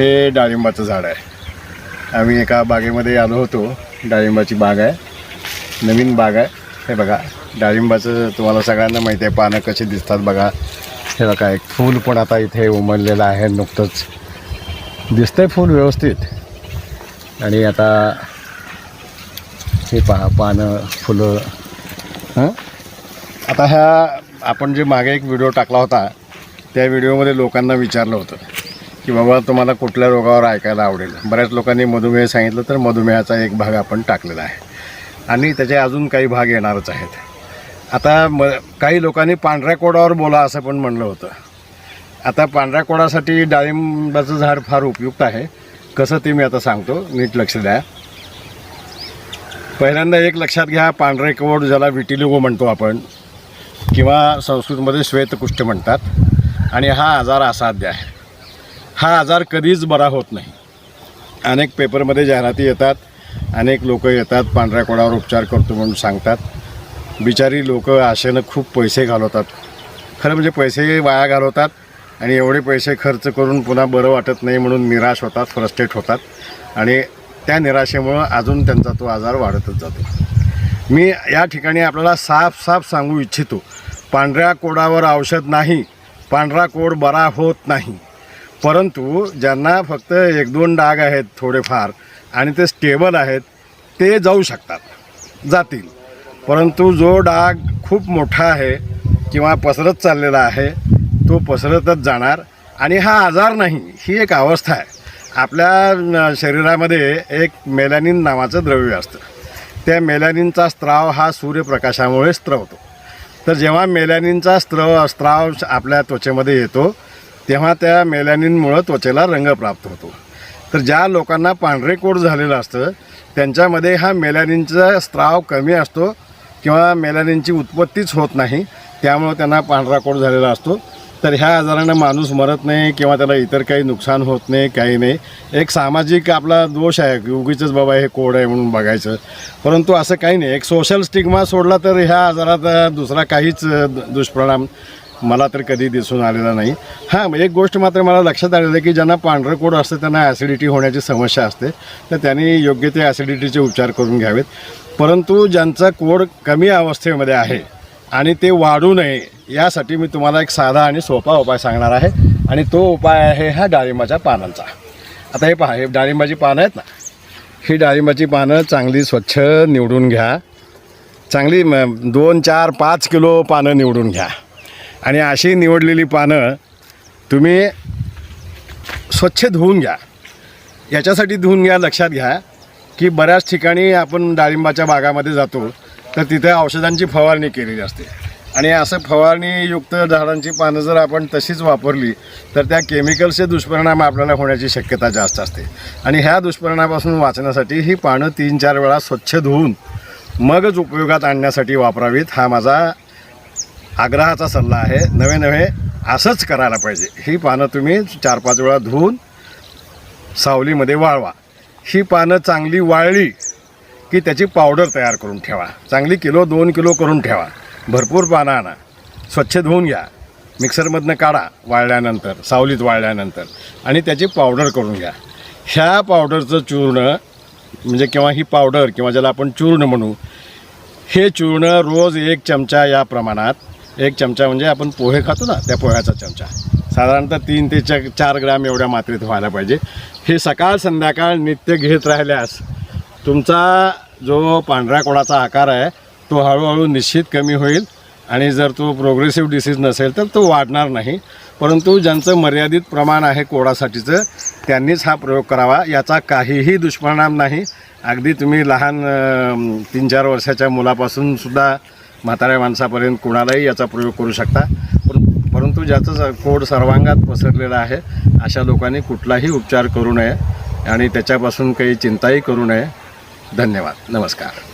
हे डाळिंबाचं झाड आहे. आम्ही एका बागेमध्ये आलो होतो. डाळिंबाची बाग आहे. नवीन बाग आहे. हे बघा डाळिंबाचं तुम्हाला सगळ्यांना माहिती आहे पानं कशी दिसतात बघा. हे बघा एक फूल पण आता इथे उमललेलं आहे नुकतंच. दिसतंय फूल व्यवस्थित. आणि आता हे पहा पानं फुलं हां? आता ह्या आपण जे मागे एक व्हिडिओ टाकला होता त्या व्हिडिओमध्ये लोकांना विचारलं होतं. की बाबा तुम्हाला कुठल्या रोगावर ऐकायला आवडेल. बऱ्याच लोकांनी मधुमेह सांगितलं तर मधुमेहाचा एक भाग आपण टाकलेला आहे. आणि त्याचे अजून काही भाग येणारच आहेत. आता म काही लोकांनी पांढऱ्या कोडावर बोला असं पण म्हणलं होतं. आता पांढऱ्या कोडासाठी डाळिंबाचं झाड फार उपयुक्त आहे. कसं ते मी आता सांगतो नीट लक्ष द्या. पहिल्यांदा एक लक्षात घ्या पांढरे कोड ज्याला विटिलिगो म्हणतो आपण किंवा संस्कृतमध्ये श्वेतकुष्ठ म्हणतात. आणि हा आजार असाध्य आहे. हा आजार कधीच बरा होत नाही. अनेक पेपरमध्ये जाहिराती येतात अनेक लोक येतात पांढऱ्या कोडावर उपचार करतो म्हणून सांगतात. बिचारी लोक आशेनं खूप पैसे घालवतात. खरं म्हणजे पैसे वाया घालवतात आणि एवढे पैसे खर्च करून पुन्हा बरं वाटत नाही म्हणून निराश होतात फ्रस्ट्रेट होतात. आणि त्या निराशेमुळं अजून त्यांचा तो आजार वाढतच जातो. मी या ठिकाणी आपल्याला साफ साफ सांगू इच्छितो पांढऱ्या कोडावर औषध नाही पांढरा कोड बरा होत नाही. परंतु ज्यांना फक्त एक दोन डाग आहेत थोडेफार आणि ते स्टेबल आहेत ते जाऊ शकतात जातील. परंतु जो डाग खूप मोठा आहे किंवा पसरत चाललेला आहे तो पसरतच जाणार. आणि हा आजार नाही ही एक अवस्था आहे. आपल्या शरीरामध्ये एक मेलॅनिन नावाचं द्रव्य असतं. त्या मेलॅनिनचा स्त्राव हा सूर्यप्रकाशामुळे स्त्रवतो तर जेव्हा मेलॅनिनचा स्त्र स्त्राव आपल्या त्वचेमध्ये येतो तेव्हा त्या मेलॅनिनमुळं त्वचेला रंग प्राप्त होतो. तर ज्या लोकांना पांढरे कोड झालेलं असतं त्यांच्यामध्ये हा मेलॅनिनचा स्त्राव कमी असतो किंवा मेलॅनिनची उत्पत्तीच होत नाही त्यामुळं त्यांना पांढरा कोट झालेला असतो. तर ह्या आजारानं माणूस मरत नाही किंवा त्याला इतर काही नुकसान होत नाही काही नाही. एक सामाजिक आपला दोष आहे की उगीचंच बाबा हे कोड आहे म्हणून बघायचं. परंतु असं काही नाही. एक सोशल स्टिग्मा सोडला तर ह्या आजारात दुसरा काहीच दुष्परिणाम मला तर कधी दिसून आलेला नाही. हां एक गोष्ट मात्र मला लक्षात आलेलं आहे की ज्यांना पांढरं कोड असतं त्यांना ॲसिडिटी होण्याची समस्या असते. तर त्यांनी योग्य ते ॲसिडिटीचे उपचार करून घ्यावेत. परंतु ज्यांचा कोड कमी अवस्थेमध्ये आहे आणि ते वाढू नये यासाठी मी तुम्हाला एक साधा आणि सोपा उपाय सांगणार आहे. आणि तो उपाय आहे हा डाळिंबाच्या पानांचा. आता हे पहा हे डाळिंबाची पानं आहेत ना? ही डाळिंबाची पानं चांगली स्वच्छ निवडून घ्या. चांगली दोन चार पाच किलो पानं निवडून घ्या. आणि अशी निवडलेली पानं तुम्ही स्वच्छ धुवून घ्या. याच्यासाठी धुवून घ्या लक्षात घ्या की बऱ्याच ठिकाणी आपण डाळिंबाच्या बागामध्ये जातो तर तिथे औषधांची फवारणी केलेली असते. आणि असं फवारणीयुक्त झाडांची पानं जर आपण तशीच वापरली तर त्या केमिकल्सचे दुष्परिणाम आपल्याला होण्याची शक्यता जास्त असते. आणि ह्या दुष्परिणामापासून वाचण्यासाठी ही पानं तीन चार वेळा स्वच्छ धुवून मगच उपयोगात आणण्यासाठी वापरावीत हा माझा आग्रहाचा सल्ला आहे नवे नवे असंच करायला पाहिजे. ही पानं तुम्ही चार पाच वेळा धुवून सावलीमध्ये वाळवा. ही पानं चांगली वाळली की त्याची पावडर तयार करून ठेवा. चांगली किलो दोन किलो करून ठेवा. भरपूर पानं आणा. स्वच्छ धुवून घ्या. मिक्सरमधनं काढा वाळल्यानंतर सावलीत वाळल्यानंतर. आणि त्याची पावडर करून घ्या. ह्या पावडरचं चूर्ण म्हणजे किंवा ही पावडर किंवा ज्याला आपण चूर्ण म्हणू हे चूर्ण रोज एक चमचा या प्रमाणात एक चमचा म्हणजे आपण पोहे खातो ना त्या पोह्याचा चमचा. साधारणतः तीन ते चा चार ग्रॅम एवढ्या मात्रेत व्हायला पाहिजे. हे सकाळ संध्याकाळ नित्य घेत राहिल्यास तुमचा जो पांढऱ्या कोडाचा आकार आहे तो हळूहळू निश्चित कमी होईल आणि जर तो प्रोग्रेसिव्ह डिसीज नसेल तर तो वाढणार नाही. परंतु ज्यांचं मर्यादित प्रमाण आहे कोडासाठीचं त्यांनीच हा प्रयोग करावा. याचा काहीही दुष्परिणाम नाही. अगदी तुम्ही लहान तीन चार वर्षाच्या मुलापासून सुद्धा म्हाताऱ्या माणसापर्यंत कुणालाही याचा प्रयोग करू शकता. पण परंतु ज्याचं कोड सर्वांगात पसरलेला आहे अशा लोकांनी कुठलाही उपचार करू नये आणि त्याच्यापासून काही चिंताही करू नये. धन्यवाद. नमस्कार.